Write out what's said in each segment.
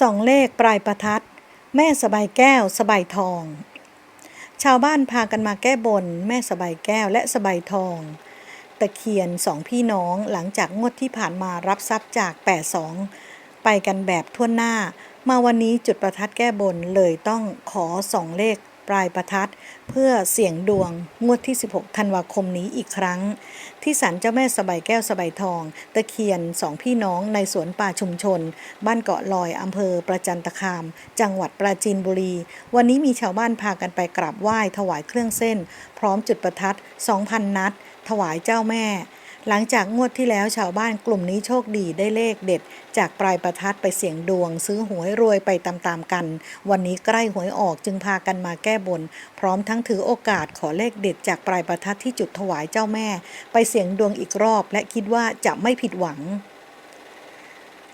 สองเลขปลายประทัด แม่สบายแก้วสบายทอง ชาวบ้านพากันมาแก้บน แม่สบายแก้วและสบายทอง ตะเคียนสองพี่น้องหลังจากงวดที่ผ่านมารับทรัพย์จากแปดสองไปกันแบบทั่วหน้า มาวันนี้จุดประทัดแก้บนเลยต้องขอสองเลข ปลายประทัด เพื่อเสี่ยงดวงงวดที่ 16 ธันวาคมนี้อีกครั้ง ที่ศาลเจ้าแม่สบายแก้วสบายทอง ตะเคียนสองพี่น้องในสวนป่าชุมชน บ้านเกาะลอยอำเภอประจันตคาม จังหวัดปราจีนบุรี วันนี้มีชาวบ้านพากันไปกราบไหว้ถวายเครื่องเส้น พร้อมจุดประทัด 2,000 นัด ถวายเจ้าแม่ หลังจากงวดที่แล้วชาวบ้านกลุ่มนี้โชคดีได้เลขเด็ด จากปลายประทัดไปเสี่ยงดวง ซื้อหวยรวยไปตามๆกัน วันนี้ใกล้หวยออกจึงพากันมาแก้บน พร้อมทั้งถือโอกาสขอเลขเด็ด จากปลายประทัดที่จุดถวายเจ้าแม่ ไปเสี่ยงดวงอีกรอบ และคิดว่าจะไม่ผิดหวัง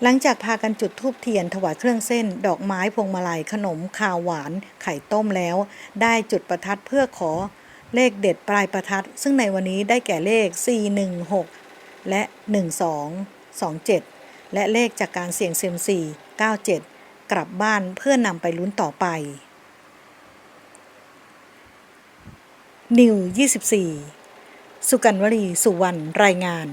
หลังจากพากันจุดธูปเทียนถวายเครื่องเส้น ดอกไม้พวงมาลัยขนมข้าวหวาน ไข่ต้มแล้ว ได้จุดประทัดเพื่อขอ เลขเด็ดปลายประทัด ซึ่งในวันนี้ได้แก่เลข 416 และ 1227 และเลขจากการเสี่ยงเซียมซี97 กลับบ้านเพื่อนำไปลุ้นต่อไป นิว 24 สุกันวลี สุวรรณ รายงาน